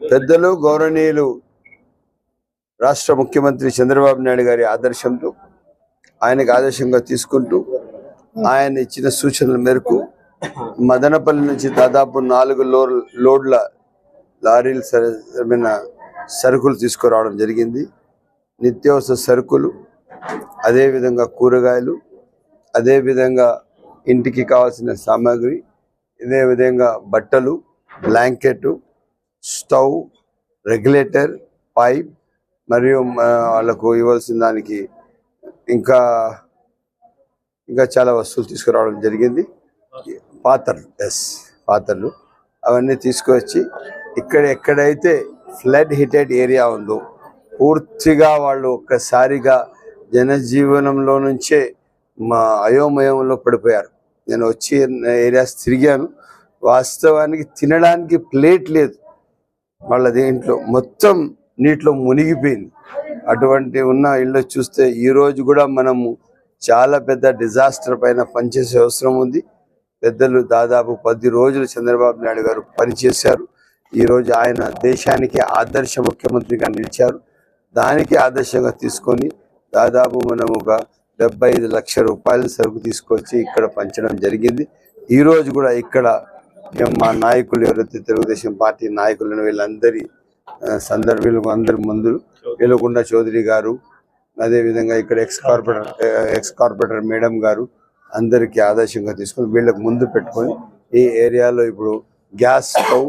పెద్దలు గౌరవనీయులు రాష్ట్ర ముఖ్యమంత్రి చంద్రబాబు నాయుడు గారి ఆదర్శంతో ఆయనకు ఆదర్శంగా తీసుకుంటూ ఆయన ఇచ్చిన సూచనల మేరకు మదనపల్లి నుంచి దాదాపు నాలుగు లో లోడ్ల లారీలు సరమైన సరుకులు తీసుకురావడం జరిగింది. నిత్యావసర సరుకులు అదేవిధంగా కూరగాయలు అదేవిధంగా ఇంటికి కావాల్సిన సామాగ్రి ఇదే విధంగా బట్టలు బ్లాంకెట్ స్టవ్ రెగ్యులేటర్ పైప్ మరియు వాళ్ళకు ఇవ్వాల్సిన దానికి ఇంకా ఇంకా చాలా వస్తువులు తీసుకురావడం జరిగింది. పాత్రలు ఎస్ పాత్రలు. అవన్నీ తీసుకువచ్చి ఇక్కడ ఎక్కడైతే ఫ్లడ్ హిటెడ్ ఏరియా ఉందో పూర్తిగా వాళ్ళు ఒక్కసారిగా జనజీవనంలో నుంచే మా అయోమయంలో పడిపోయారు. నేను వచ్చి ఏరియాస్ తిరిగాను. వాస్తవానికి తినడానికి ప్లేట్ లేదు. వాళ్ళ దేంట్లో మొత్తం నీటిలో మునిగిపోయింది. అటువంటి ఉన్న ఇళ్ళు చూస్తే ఈరోజు కూడా మనము చాలా పెద్ద డిజాస్టర్ పైన పనిచేసే అవసరం ఉంది. పెద్దలు దాదాపు పది రోజులు చంద్రబాబు నాయుడు గారు పనిచేశారు. ఈరోజు ఆయన దేశానికి ఆదర్శ ముఖ్యమంత్రిగా నిలిచారు. దానికి ఆదర్శంగా తీసుకొని దాదాపు మనం ఒక డెబ్బై ఐదు లక్షల రూపాయలు సరుకు తీసుకొచ్చి ఇక్కడ పంచడం జరిగింది. ఈ రోజు కూడా ఇక్కడ మేము మా నాయకులు ఎవరైతే తెలుగుదేశం పార్టీ నాయకులను వీళ్ళందరి సందర్భ అందరి ముందు వెలుగుండ చౌదరి గారు అదేవిధంగా ఇక్కడ ex corporator ex corporator madam గారు అందరికీ ఆదర్శంగా తీసుకొని వీళ్ళకి ముందు పెట్టుకొని ఈ ఏరియాలో ఇప్పుడు గ్యాస్ స్టవ్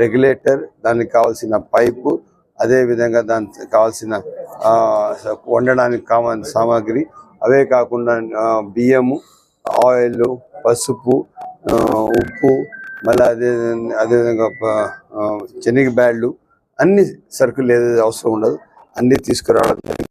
రెగ్యులేటర్ దానికి కావాల్సిన పైపు అదే విధంగా దానికి కావాల్సిన ఆ, వండడానికి కావాల్సిన సామాగ్రి అవే కాకుండా బియ్యము ఆయిల్ పసుపు ఆ, ఉప్పు మళ్ళీ అదే అదేవిధంగా శనగ బ్యాళ్ళు అన్ని సరుకులు ఏదైతే అవసరం ఉండదు అన్ని తీసుకురావడం జరిగింది.